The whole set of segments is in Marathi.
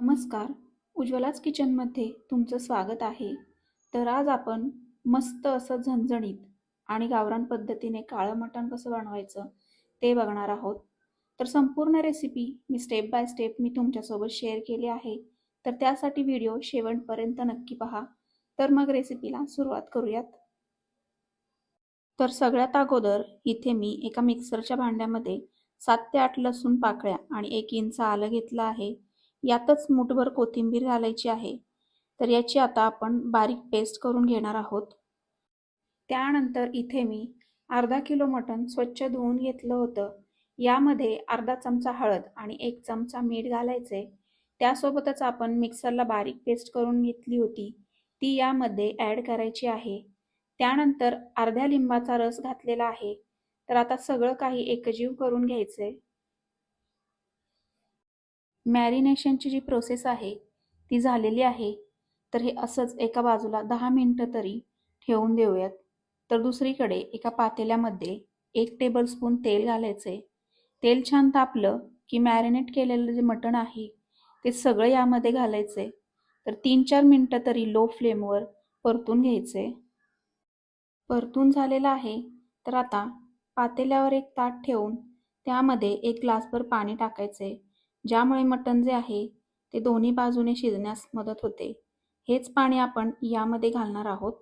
नमस्कार. उज्ज्वलाच किचनमध्ये तुमचं स्वागत आहे. तर आज आपण मस्त असं झणझणीत आणि गावरान पद्धतीने काळं मटण कसं बनवायचं ते बघणार आहोत. तर संपूर्ण रेसिपी मी स्टेप बाय स्टेप मी तुमच्यासोबत शेअर केली आहे. तर त्यासाठी व्हिडिओ शेवटपर्यंत नक्की पहा. तर मग रेसिपीला सुरुवात करूयात. तर सगळ्यात अगोदर इथे मी एका मिक्सरच्या भांड्यामध्ये सात ते आठ लसूण पाकळ्या आणि एक इंच आलं घेतलं आहे. यातच मुठभर कोथिंबीर घालायची आहे. तर याची आता आपण बारीक पेस्ट करून घेणार आहोत. त्यानंतर इथे मी अर्धा किलो मटण स्वच्छ धुवून घेतलं होतं. यामध्ये अर्धा चमचा हळद आणि एक चमचा मीठ घालायचे. त्यासोबतच आपण मिक्सरला बारीक पेस्ट करून घेतली होती. ती यामध्ये ॲड करायची आहे. त्यानंतर अर्ध्या लिंबाचा रस घातलेला आहे. तर आता सगळं काही एकजीव करून घ्यायचे मॅरिनेशनची जी प्रोसेस आहे ती झालेली आहे. तर हे असंच एका बाजूला दहा मिनटं तरी ठेवून देऊयात. तर दुसरीकडे एका पातेल्यामध्ये एक टेबलस्पून तेल घालायचे तेल छान तापलं की मॅरिनेट केलेलं जे मटण आहे ते सगळं यामध्ये घालायचे तर तीन चार मिनटं तरी लो फ्लेमवर परतून घ्यायचे परतून झालेलं आहे. तर आता पातेल्यावर एक ताट ठेवून त्यामध्ये एक ग्लासभर पाणी टाकायचे ज्यामुळे मटण जे आहे ते दोन्ही बाजूने शिजण्यास मदत होते. हेच पाणी आपण यामध्ये घालणार आहोत.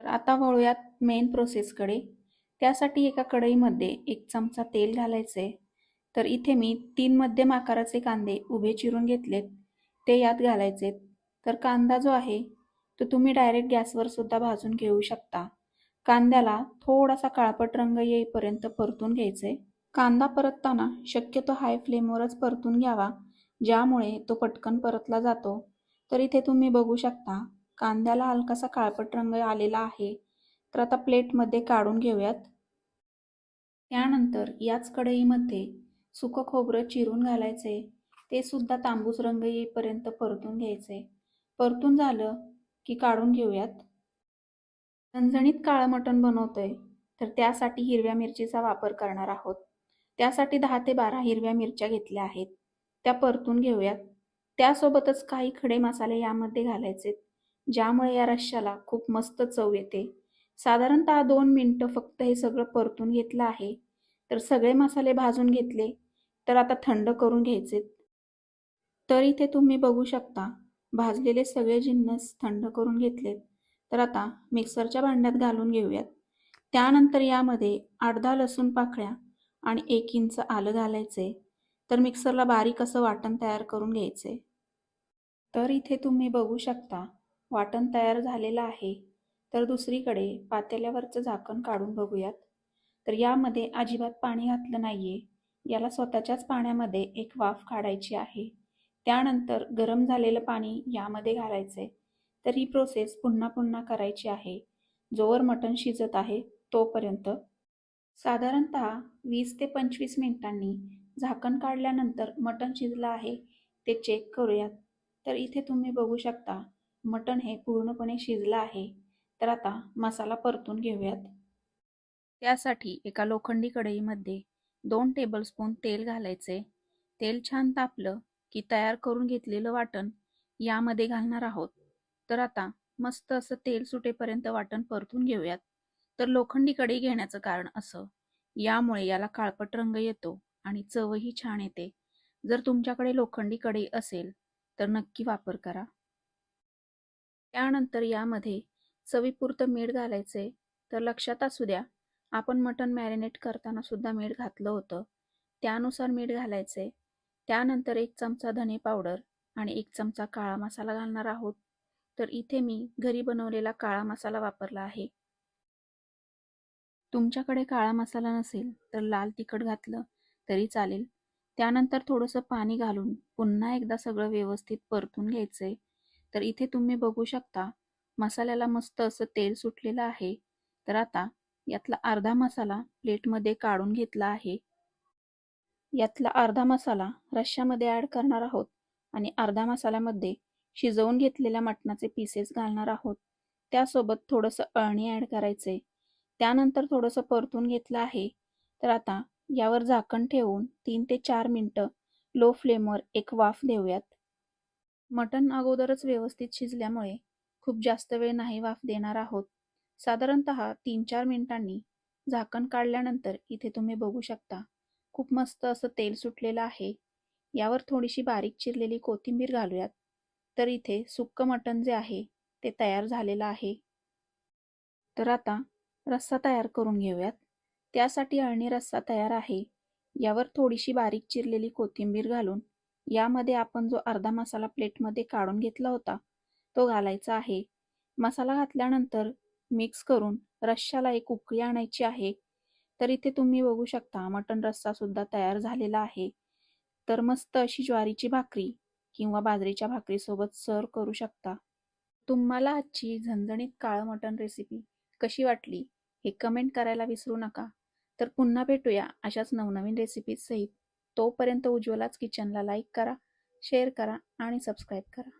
तर आता वळूयात मेन प्रोसेसकडे त्यासाठी एका कढईमध्ये एक चमचा तेल घालायचे. तर इथे मी तीन मध्यम आकाराचे कांदे उभे चिरून घेतलेत. ते यात घालायचे. तर कांदा जो आहे तो तुम्ही डायरेक्ट गॅसवर सुद्धा भाजून घेऊ शकता. कांद्याला थोडासा काळपट रंग येईपर्यंत परतून घ्यायचे. कांदा परतताना शक्यतो हाय फ्लेमवरच परतून घ्यावा ज्यामुळे तो पटकन परतला जातो. तर इथे तुम्ही बघू शकता कांद्याला हलकासा काळपट रंग आलेला आहे. तर आता प्लेटमध्ये काढून घेऊयात. त्यानंतर याच कढईमध्ये सुकं खोबरं चिरून घालायचे. ते सुद्धा तांबूस रंग येईपर्यंत परतून घ्यायचे. परतून झालं की काढून घेऊयात. झणझणीत काळं मटण बनवतोय. तर त्यासाठी हिरव्या मिरचीचा वापर करणार आहोत. त्यासाठी दहा ते बारा हिरव्या मिरच्या घेतल्या आहेत. त्या परतून घेऊयात. त्यासोबतच काही खडे मसाले यामध्ये घालायचे. ज्यामुळे या रश्श्याला खूप मस्त चव येते. साधारणतः दोन मिनटं फक्त हे सगळं परतून घेतलं आहे. तर सगळे मसाले भाजून घेतले. तर आता थंड करून घ्यायचे. तर इथे तुम्ही बघू शकता भाजलेले सगळे जिन्नस थंड करून घेतलेत. तर आता मिक्सरच्या भांड्यात घालून घेऊयात. त्यानंतर यामध्ये अर्धा लसूण पाकळ्या आणि एक इंच आलं घालायचे तर मिक्सरला बारीक असं वाटण तयार करून घ्यायचे. तर इथे तुम्ही बघू शकता वाटण तयार झालेलं आहे. तर दुसरीकडे पातेल्यावरचं झाकण काढून बघूयात. तर यामध्ये अजिबात पाणी घातलं नाहीये. याला स्वतःच्याच पाण्यामध्ये एक वाफ काढायची आहे. त्यानंतर गरम झालेलं पाणी यामध्ये घालायचे. तर ही प्रोसेस पुन्हा पुन्हा करायची आहे. जोवर मटण शिजत आहे तोपर्यंत साधारणतः वीस ते पंचवीस मिनिटांनी झाकण काढल्यानंतर मटण शिजलं आहे ते चेक करूयात. तर इथे तुम्ही बघू शकता मटण हे पूर्णपणे शिजलं आहे. तर आता मसाला परतून घेऊयात. त्यासाठी एका लोखंडी कढईमध्ये दोन टेबलस्पून तेल घालायचे. तेल छान तापलं की तयार करून घेतलेलं वाटण यामध्ये घालणार आहोत. तर आता मस्त असं तेल सुटेपर्यंत वाटण परतून घेऊयात. तर लोखंडी कढई घेण्याचं कारण असं. यामुळे याला काळपट रंग येतो आणि चवही छान येते. जर तुमच्याकडे लोखंडी कढई असेल तर नक्की वापर करा. त्यानंतर यामध्ये चवीपुरतं मीठ घालायचे. तर लक्षात असू द्या आपण मटण मॅरिनेट करताना सुद्धा मीठ घातलं होतं. त्यानुसार मीठ घालायचे. त्यानंतर एक चमचा धने पावडर आणि एक चमचा काळा मसाला घालणार आहोत. तर इथे मी घरी बनवलेला काळा मसाला वापरला आहे. तुमच्याकडे काळा मसाला नसेल तर लाल तिखट घातलं तरी चालेल. त्यानंतर थोडंसं पाणी घालून पुन्हा एकदा सगळं व्यवस्थित परतून घ्यायचंय. तर इथे तुम्ही बघू शकता मसाल्याला मस्त असं तेल सुटलेलं आहे. तर आता यातला अर्धा मसाला प्लेटमध्ये काढून घेतला आहे. यातला अर्धा मसाला रश्श्यामध्ये ॲड करणार आहोत आणि अर्धा मसाल्यामध्ये शिजवून घेतलेल्या मटणाचे पीसेस घालणार आहोत. त्यासोबत थोडंसं अळणी ॲड करायचे त्यानंतर थोडंसं परतून घेतलं आहे. तर आता यावर झाकण ठेवून तीन ते चार मिनटं लो फ्लेमवर एक वाफ देऊयात. मटण अगोदरच व्यवस्थित शिजल्यामुळे खूप जास्त वेळ नाही वाफ देणार आहोत. साधारणत तीन चार मिनिटांनी झाकण काढल्यानंतर इथे तुम्ही बघू शकता. खूप मस्त असं तेल सुटलेलं आहे. यावर थोडीशी बारीक चिरलेली कोथिंबीर घालूयात. तर इथे सुक्क मटण जे आहे ते तयार झालेलं आहे. तर आता रस्सा तयार करून घेऊयात. त्यासाठी अळणी रस्सा तयार आहे. यावर थोडीशी बारीक चिरलेली कोथिंबीर घालून यामध्ये आपण जो अर्धा मसाला प्लेटमध्ये काढून घेतला होता तो घालायचा आहे. मसाला घातल्यानंतर मिक्स करून रश्श्याला एक उकळी आणायची आहे. तर इथे तुम्ही बघू शकता मटण रस्सा सुद्धा तयार झालेला आहे. तर मस्त अशी ज्वारीची भाकरी किंवा बाजरीच्या भाकरीसोबत सर्व करू शकता. तुम्हाला आजची झणझणीत काळं मटण रेसिपी कशी वाटली हे कमेंट करायला विसरू नका. तर पुन्हा भेटूया अशाच नवनवीन रेसिपीज सहित. तोपर्यंत उज्ज्वलाच किचनला लाईक करा शेअर करा आणि सबस्क्राईब करा.